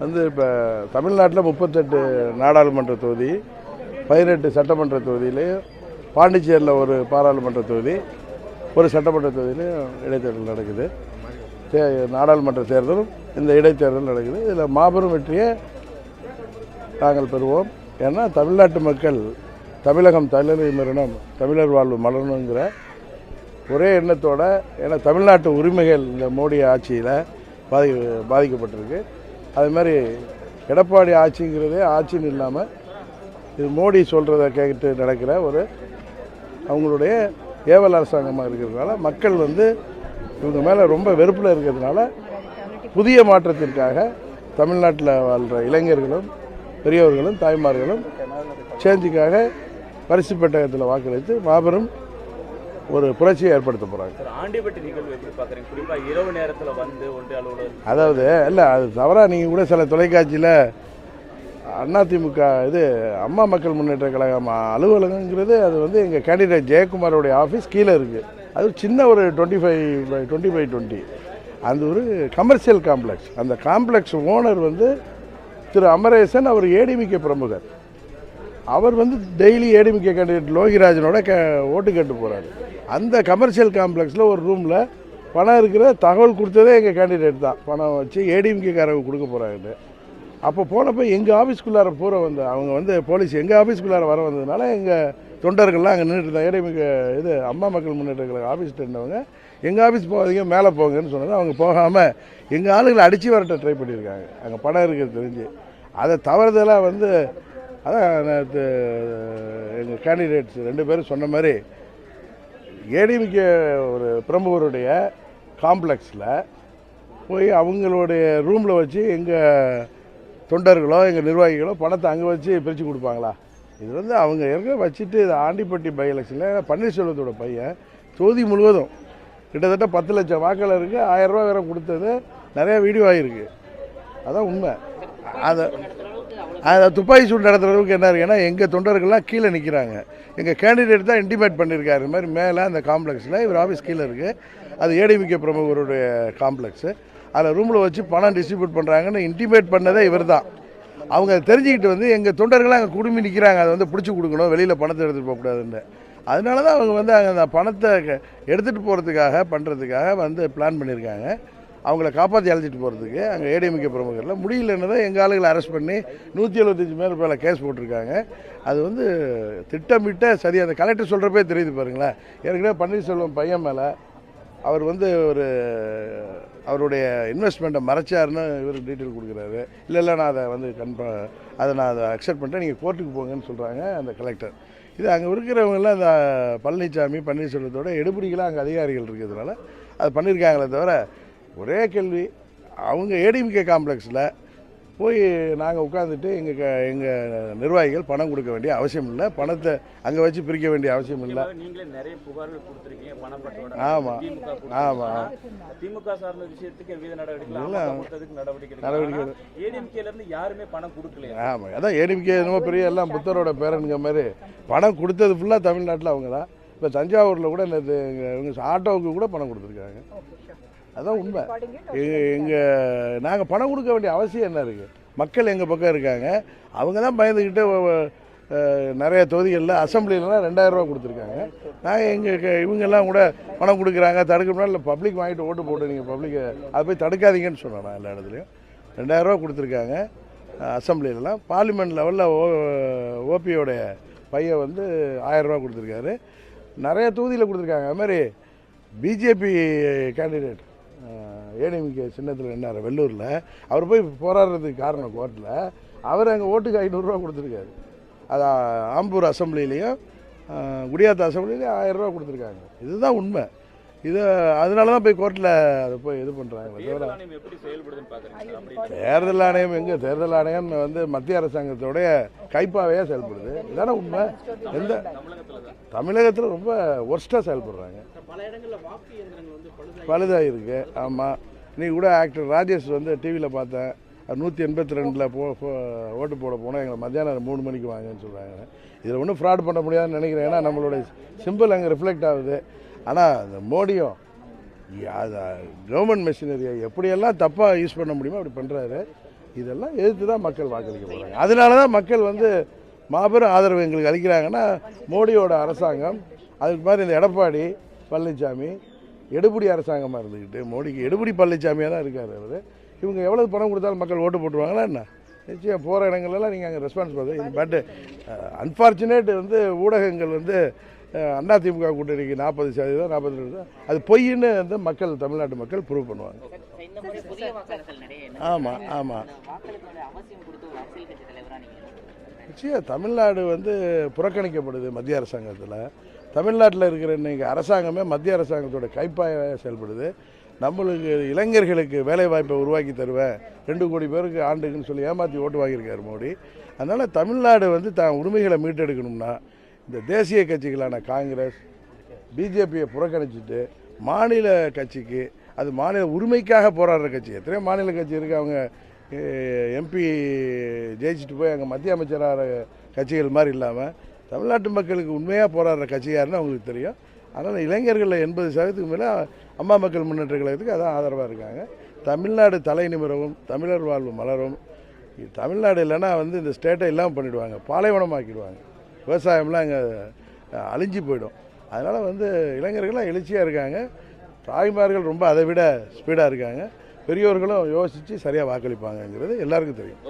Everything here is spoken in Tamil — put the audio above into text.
வந்து இப்போ தமிழ்நாட்டில் முப்பத்தெட்டு நாடாளுமன்ற தொகுதி பதினெட்டு சட்டமன்ற தொகுதியிலையும் பாண்டிச்சேரியில் ஒரு பாராளுமன்ற தொகுதி ஒரு சட்டமன்ற தொகுதியிலையும் இடைத்தேர்தல் நடக்குது. தே நாடாளுமன்ற தேர்தலும் இந்த இடைத்தேர்தல் நடக்குது. இதில் மாபெரும் வெற்றியை நாங்கள் பெறுவோம். ஏன்னா தமிழ்நாட்டு மக்கள் தமிழகம் தலைமை மரணம் தமிழர் வாழ்வு மலரணுங்கிற ஒரே எண்ணத்தோட ஏன்னா தமிழ்நாட்டு உரிமைகள் இந்த மோடி ஆட்சியில் பாதி பாதிக்கப்பட்டிருக்கு. அது மாதிரி எடப்பாடி ஆட்சிங்கிறதே ஆட்சின்னு இல்லாமல் இது மோடி சொல்கிறத கேட்டு நடக்கிற ஒரு அவங்களுடைய ஏவல் அரசாங்கமாக இருக்கிறதுனால மக்கள் வந்து இவங்க மேலே ரொம்ப வெறுப்பில் இருக்கிறதுனால புதிய மாற்றத்திற்காக தமிழ்நாட்டில் வாழ்கிற இளைஞர்களும் பெரியவர்களும் தாய்மார்களும் சேஞ்சுக்காக பரிசு பெட்டகத்தில் வாக்களித்து மாபெரும் ஒரு புரட்சியை ஏற்படுத்த போகிறாங்க சார் ஆண்டிப்பட்டி நிகழ்வு எப்படி பார்க்குறீங்க? குறிப்பாக இரவு நேரத்தில் வந்து ஒன்றிய அலுவலர் அதாவது இல்லை அது தவறாக நீங்கள் கூட சில தொலைக்காட்சியில் அதிமுக இது அம்மா மக்கள் முன்னேற்ற கழகம் அலுவலகங்கிறது அது வந்து எங்கள் கேண்டிடேட் ஜெயக்குமாரோடைய ஆஃபீஸ் கீழே இருக்குது அது சின்ன ஒரு twenty five by twenty five twenty அந்த ஒரு கமர்ஷியல் காம்ப்ளெக்ஸ் அந்த காம்ப்ளெக்ஸ் ஓனர் வந்து திரு அமரேசன் அவர் ஏடிமிக்க பிரமுகர். அவர் வந்து டெய்லி ஏடிஎம்கே கேண்டிடேட் லோகிராஜனோட க ஓட்டு கேட்டு போகிறாரு அந்த கமர்ஷியல் காம்ப்ளெக்ஸில் ஒரு ரூமில் பணம் இருக்கிற தகவல் கொடுத்ததே எங்கள் கேண்டிடேட் தான். பணம் வச்சு ஏடிஎம்கேக்காரங்க கொடுக்க போகிறாங்கன்னு அப்போ போனப்போ எங்கள் ஆஃபீஸ்க்குள்ளார பூரா வந்து அவங்க வந்து போலீஸ் எங்கள் ஆஃபீஸ்க்குள்ளார வர வந்ததுனால எங்கள் தொண்டர்கள்லாம் அங்கே நின்றுட்டு இருந்தாங்க. ஏடிஎம்கே இது அம்மா மக்கள் முன்னேற்ற கழக ஆஃபீஸ்ட்டு இருந்தவங்க எங்கள் ஆஃபீஸ் போகாதீங்க மேலே போங்கன்னு சொன்னது. அவங்க போகாமல் எங்கள் ஆளுகளை அடித்து வரட்ட ட்ரை பண்ணியிருக்காங்க. அங்கே பணம் இருக்கிறது தெரிஞ்சு. அதை தவறுதலாக வந்து அதான் நேற்று எங்கள் கேண்டிடேட்ஸ் ரெண்டு பேரும் சொன்ன மாதிரி ஏடிமிக்க ஒரு பிரமுகருடைய காம்ப்ளெக்ஸில் போய் அவங்களுடைய ரூமில் வச்சு எங்கள் தொண்டர்களோ எங்கள் நிர்வாகிகளோ பணத்தை அங்கே வச்சு பிரித்து கொடுப்பாங்களா? இது வந்து அவங்க ஏற்கனவே வச்சுட்டு இது ஆண்டிப்பட்டி பை எலெக்ஷனில் பன்னீர்செல்வத்தோட பையன் தொகுதி முழுவதும் கிட்டத்தட்ட பத்து லட்சம் வாக்காளருக்கு ஆயிரம் ரூபா வேற கொடுத்தது நிறையா வீடியோ ஆகிருக்கு அதான் உண்மை. அதை அதை துப்பாக்கி சூடு நடத்துகிற அளவுக்கு என்ன இருக்குன்னா எங்கள் தொண்டர்கள்லாம் கீழே நிற்கிறாங்க எங்கள் கேண்டிடேட் தான் இன்டிமேட் பண்ணியிருக்காரு இந்த மாதிரி மேலே அந்த காம்ப்ளெக்ஸில் இவர் ஆஃபீஸ் கீழே இருக்குது அது ஏடிமிக்க பிரமுகருடைய காம்ப்ளெக்ஸு அதில் ரூமில் வச்சு பணம் டிஸ்ட்ரிபியூட் பண்ணுறாங்கன்னு இன்டிமேட் பண்ணதே இவர் தான் அவங்க தெரிஞ்சுக்கிட்டு வந்து எங்கள் தொண்டர்கள்லாம் அங்கே குடும்பி நிற்கிறாங்க அதை வந்து பிடிச்சி கொடுக்கணும். வெளியில் பணத்தை எடுத்துகிட்டு போகக்கூடாதுன்னு அதனால தான் அவங்க வந்து அங்கே அந்த பணத்தை எடுத்துகிட்டு போகிறதுக்காக பண்ணுறதுக்காக வந்து பிளான் பண்ணியிருக்காங்க அவங்கள காப்பாற்றி அழைச்சிட்டு போகிறதுக்கு அங்கே ஏடிஎம்கே பிரமுகரில் முடியலன்னு தான் எங்கள் ஆளுகளை அரெஸ்ட் பண்ணி நூற்றி எழுபத்தஞ்சு மேலே மேலே கேஸ் போட்டிருக்காங்க. அது வந்து திட்டமிட்ட சரி அந்த கலெக்டர் சொல்கிறப்பே தெரியுது பாருங்களேன். ஏற்கனவே பன்னீர்செல்வம் பையன் மேலே அவர் வந்து ஒரு அவருடைய இன்வெஸ்ட்மெண்ட்டை மறைச்சாருன்னு இவர் டீட்டெயில் கொடுக்குறாரு. இல்லை இல்லை நான் அதை வந்து கன்ஃபா அதை நான் அதை அக்செப்ட் பண்ணிட்டேன். நீங்கள் கோர்ட்டுக்கு போங்கன்னு சொல்கிறாங்க அந்த கலெக்டர் இது அங்கே இருக்கிறவங்கெல்லாம் இந்த பழனிசாமி பன்னீர்செல்வத்தோட எடுபடிகளாக அங்கே அதிகாரிகள் இருக்கிறதுனால அது பண்ணியிருக்காங்களே தவிர ஒரே கேள்வி. அவங்க ஏடிஎம்கே காம்ப்ளெக்ஸில் போய் நாங்கள் உட்காந்துட்டு எங்கள் க எங்கள் நிர்வாகிகள் பணம் கொடுக்க வேண்டிய அவசியம் இல்லை. பணத்தை அங்கே வச்சு பிரிக்க வேண்டிய அவசியம் இல்லை. முக்கியமாக நீங்களே நிறைய புகார்கள் கொடுத்துருக்கீங்க பணப்பட்டோட. ஆமாம் ஆமாம் திமுக சார்ந்த விஷயத்துக்கு எவ்வித நடவடிக்கை நடவடிக்கை நடவடிக்கை ஏடிஎம்கேல இருந்து யாருமே பணம் கொடுக்கலையா? ஆமாம் அதான் ஏடிஎம்கே என்னமோ பெரிய எல்லாம் புத்தரோட பேரனுங்க மாதிரி. பணம் கொடுத்தது ஃபுல்லாக தமிழ்நாட்டில் அவங்க தான் இப்போ தஞ்சாவூரில் கூட நேற்று இவங்க ஆட்டோவுக்கு கூட பணம் கொடுத்துருக்காங்க. அதான் உண்மை. எங்கள் நாங்கள் பணம் கொடுக்க வேண்டிய அவசியம் என்ன இருக்குது மக்கள் எங்கள் பக்கம் இருக்காங்க? அவங்க தான் பயந்துக்கிட்டு நிறைய தொகுதிகளில் அசம்பிளிலலாம் ரெண்டாயிரம் ரூபா கொடுத்துருக்காங்க. நாங்கள் எங்கள் இவங்கெல்லாம் கூட பணம் கொடுக்குறாங்க. தடுக்க முடியாது இல்லை பப்ளிக் வாங்கிட்டு ஓட்டு போட்டு நீங்கள் பப்ளிக்கை அதை போய் தடுக்காதீங்கன்னு சொன்னேன் நான் எல்லா இடத்துலையும். ரெண்டாயிரம் ரூபா கொடுத்துருக்காங்க. அசம்பிளிலலாம். பார்லிமெண்ட் லெவலில் ஓ ஓபியோடைய பையன் வந்து ஆயிரம் ரூபா கொடுத்துருக்காரு. நிறைய தொகுதியில் கொடுத்துருக்காங்க. அது மாதிரி பிஜேபி கேண்டிடேட் ஏடிஎம்கே சின்னத்தில் நின்னார் வெள்ளூரில். அவர் போய் போராடுறதுக்கு காரணம் கோர்ட்டில் அவர் அங்கே ஓட்டுக்கு ஐநூறுரூவா கொடுத்துருக்காரு. அது ஆம்பூர் அசம்பிளிலையும் குடியாத்த அசம்பிளிலையும் ஆயிரம் ரூபா கொடுத்துருக்காங்க. இதுதான் உண்மை. இது அதனால தான் போய் கோர்ட்டில் அதை போய் இது பண்ணுறாங்க தேர்தல் ஆணையம் எப்படி செயல்படுதுன்னு பாக்குறீங்க? சார் அப்படி தேர்தல் ஆணையம் எங்கே? தேர்தல் ஆணையம் வந்து மத்திய அரசாங்கத்தோடைய கைப்பாவையாக செயல்படுது. இதானே உண்மை? எந்த தமிழகத்துல ரொம்ப ஒர்ஸ்ட்டாக செயல்படுறாங்க. பல இடங்கள்ல வாக்கு இயந்திரங்கள் வந்து பழுதாகி பழுதாக இருக்கு ஆமாம் நீ கூட ஆக்டர் ராஜேஷ் வந்து டிவியில் பார்த்தேன். நூற்றி எண்பத்தி ரெண்டில் போ போ- ஓட்டு போட போனால் எங்களை மத்தியானம் மூணு மணிக்கு வாங்கன்னு சொல்கிறாங்க இதில் ஒன்றும் ஃப்ராட் பண்ண முடியாதுன்னு நினைக்கிறேன். ஏன்னா நம்மளுடைய சிம்பிள் அங்கே ரிஃப்ளெக்ட் ஆகுது. ஆனால் இந்த மோடியும் கவர்மெண்ட் மெஷினரியை எப்படியெல்லாம் தப்பாக யூஸ் பண்ண முடியுமோ அப்படி பண்ணுறாரு இதெல்லாம் எதிர்த்து தான் மக்கள் வாக்களிக்க போகிறாங்க அதனால தான் மக்கள் வந்து மாபெரும் ஆதரவு எங்களுக்கு அளிக்கிறாங்கன்னா மோடியோட அரசாங்கம் அதுக்கு மாதிரி இந்த எடப்பாடி பழனிசாமி எடுபடி அரசாங்கமாக இருந்துக்கிட்டு மோடிக்கு எடுபடி பழனிசாமியாக தான் இருக்கார் அவர். இவங்க எவ்வளவு பணம் கொடுத்தாலும் மக்கள் ஓட்டு போட்டுருவாங்களா என்ன? நிச்சயம் போகிற இடங்கள்லாம் நீங்கள் அங்கே ரெஸ்பான்ஸ் பண்ணுறது பட் அன்ஃபார்ச்சுனேட் வந்து ஊடகங்கள் வந்து அஹ், அதிமுக கூட்டணிக்கு நாற்பது சதவீதம் நாற்பத்தி ரெண்டு அது பொய்ன்னு வந்து மக்கள் தமிழ்நாட்டு மக்கள் ப்ரூவ் பண்ணுவாங்க. ஆமாம் ஆமாம் நிச்சயம் தமிழ்நாடு வந்து புறக்கணிக்கப்படுது மத்திய அரசாங்கத்தில். தமிழ்நாட்டில் இருக்கிற இன்னைக்கு அரசாங்கமே மத்திய அரசாங்கத்தோட கைப்பாய செயல்படுது. நம்மளுக்கு இளைஞர்களுக்கு வேலை வாய்ப்பை உருவாக்கி தருவேன். ரெண்டு கோடி பேருக்கு ஆண்டுக்குன்னு சொல்லி ஏமாற்றி ஓட்டு வாங்கியிருக்காரு மோடி. அதனால் தமிழ்நாடு வந்து தான் உரிமைகளை மீட்டெடுக்கணும்னா இந்த தேசிய கட்சிகளான காங்கிரஸ் பிஜேபியை புறக்கணிச்சிட்டு மாநில கட்சிக்கு அது மாநில உரிமைக்காக போராடுற கட்சி. எத்தனையோ மாநில கட்சி இருக்குது அவங்க எம்பி ஜெயிச்சுட்டு போய் அங்கே மத்திய அமைச்சராக கட்சிகள் மாதிரி இல்லாமல் தமிழ்நாட்டு மக்களுக்கு உண்மையாக போராடுற கட்சி யாருன்னு அவங்களுக்கு தெரியும். அதனால் இளைஞர்களில் எண்பது சதவீதத்துக்கு மேலே அம்மா மக்கள் முன்னேற்ற கழகத்துக்கு அதான் ஆதரவாக இருக்காங்க. தமிழ்நாடு தலை நிமிரவும் தமிழர் வாழ்வு மலரும். இது தமிழ்நாடு இல்லைன்னா வந்து இந்த ஸ்டேட்டை இல்லாமல் பண்ணிவிடுவாங்க பாலைவனமாக்கிடுவாங்க. விவசாயம்லாம் அங்கே அழிஞ்சு போயிடும். அதனால் வந்து இளைஞர்கள்லாம் எழுச்சியாக இருக்காங்க. தாய்மார்கள் ரொம்ப அதை விட ஸ்பீடாக இருக்காங்க. பெரியோர்களும் யோசித்து சரியாக வாக்களிப்பாங்கங்கிறது எல்லாருக்கும் தெரியும்.